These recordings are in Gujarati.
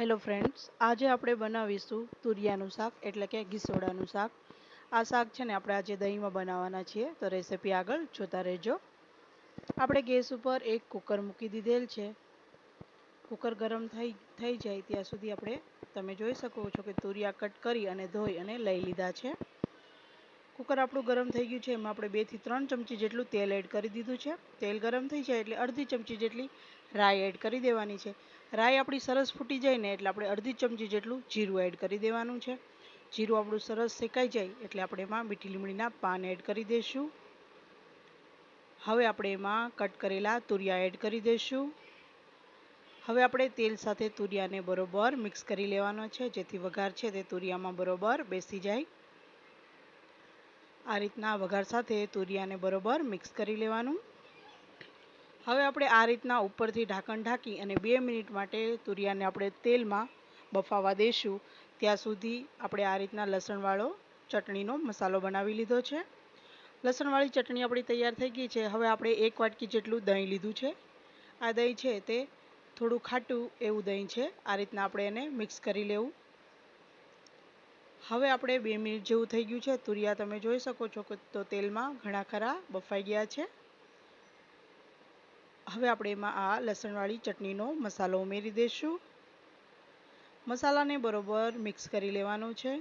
હેલો ફ્રેન્ડ્સ આજે આપણે બનાવીશું તુરિયાનું શાક, એટલે કે ઘીસોડાનું શાક. આ શાક છે ને આપણે આજે દહીંમાં બનાવવાના છીએ, તો રેસીપી આગળ જોતા રહેજો. આપણે ગેસ ઉપર એક કુકર મૂકી દીધેલ છે. કુકર ગરમ થઈ થઈ જાય ત્યાં સુધી આપણે, તમે જોઈ શકો છો કે તુરિયા કટ કરી અને ધોઈ અને લઈ લીધા છે. કુકર આપણું ગરમ થઈ ગયું છે, એમાં આપણે બેથી ત્રણ ચમચી જેટલું તેલ એડ કરી દીધું છે. તેલ ગરમ થઈ જાય એટલે અડધી ચમચી જેટલી રાઈ એડ કરી દેવાની છે. રાઈ આપણી સરસ ફૂટી જાય ને એટલે આપણે અડધી ચમચી જેટલું જીરું એડ કરી દેવાનું છે. જીરું આપણું સરસ શેકાઈ જાય એટલે આપણે એમાં મીઠી લીમડીના પાન એડ કરી દઈશું હવે આપણે એમાં કટ કરેલા તુરિયા એડ કરી દઈશું હવે આપણે તેલ સાથે તુરિયાને બરોબર મિક્સ કરી લેવાનો છે. જેથી વઘાર છે તે તુરિયામાં બરોબર બેસી જાય. આ રીતના વઘાર સાથે તુરિયાને બરોબર મિક્સ કરી લેવાનું. હવે આપણે આ રીતના ઉપરથી ઢાંકણ ઢાંકી અને બે મિનિટ માટે તુરિયાને આપણે તેલમાં બફાવા દઈશું ત્યાં સુધી આપણે આ રીતના લસણવાળો ચટણીનો મસાલો બનાવી લીધો છે. લસણવાળી ચટણી આપણી તૈયાર થઈ ગઈ છે. હવે આપણે એક વાટકી જેટલું દહીં લીધું છે. આ દહીં છે તે થોડું ખાટું એવું દહીં છે. આ રીતના આપણે એને મિક્સ કરી લેવું. હવે આપણે બે મિનિટ જેવું થઈ ગયું છે. તુરિયા, તમે જોઈ શકો છો કે તો તેલમાં ઘણા ખરા બફાઈ ગયા છે. હવે આપણે એમાં આ લસણવાળી ચટણીનો મસાલો ઉમેરી દઈશું મસાલાને બરોબર મિક્સ કરી લેવાનું છે.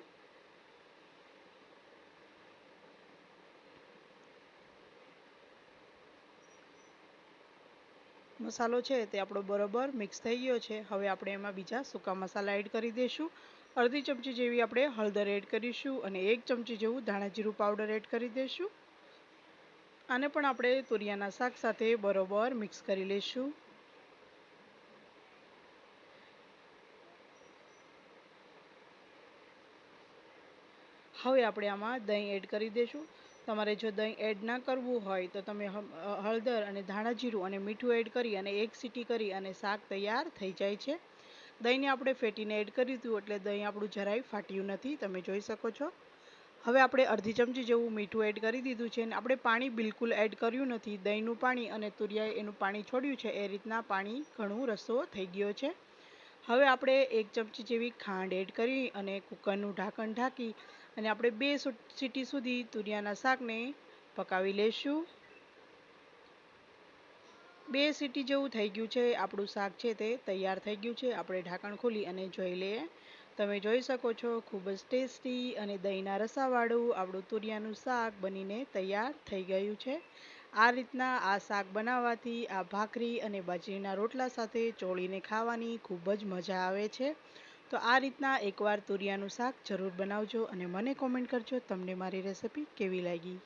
મસાલો છે તે આપણો બરોબર મિક્સ થઈ ગયો છે. હવે આપણે એમાં બીજા સૂકા મસાલા એડ કરી દઈશું. અડધી ચમચી જેવી આપણે હળદર એડ કરીશું અને એક ચમચી જેવું ધાણા જીરું પાવડર એડ કરી દઈશું. આને પણ આપણે તુરિયાના શાક સાથે બરોબર મિક્સ કરી લઈશું. હવે આપણે આમાં દહીં એડ કરી દઈશું. તમારે જો દહીં એડ ના કરવું હોય તો તમે હળદર અને ધાણા જીરું અને મીઠું એડ કરી અને એક સીટી કરી અને શાક તૈયાર થઈ જાય છે. દહીંને આપણે ફેટીને એડ કર્યું હતું એટલે દહીં આપણું જરાય ફાટ્યું નથી, તમે જોઈ શકો છો. હવે આપણે અડધી ચમચી જેવું મીઠું એડ કરી દીધું છે અને આપણે પાણી બિલકુલ એડ કર્યું નથી. દહીંનું પાણી અને તુરિયાએ એનું પાણી છોડ્યું છે. એ રીતના પાણી ઘણું રસો થઈ ગયો છે. હવે આપણે એક ચમચી જેવી ખાંડ એડ કરી અને કુકરનું ઢાંકણ ઢાંકી અને આપણે બે સીટી સુધી તુરિયાના શાકને પકાવી લઈશું બે સીટી જેવું થઈ ગયું છે, આપણું શાક છે તે તૈયાર થઈ ગયું છે. આપણે ઢાંકણ ખોલી અને જોઈ લઈએ. તમે જોઈ શકો છો, ખૂબ જ ટેસ્ટી અને દહીંના રસાવાળું આપણું તુરિયાનું શાક બનીને તૈયાર થઈ ગયું છે. આ રીતના આ શાક બનાવવાથી આ ભાખરી અને બાજરીના રોટલા સાથે ચોળીને ખાવાની ખૂબ જ મજા આવે છે. તો આ રીતના એકવાર તુરિયાનું શાક જરૂર બનાવજો અને મને કોમેન્ટ કરજો તમને મારી રેસિપી કેવી લાગી.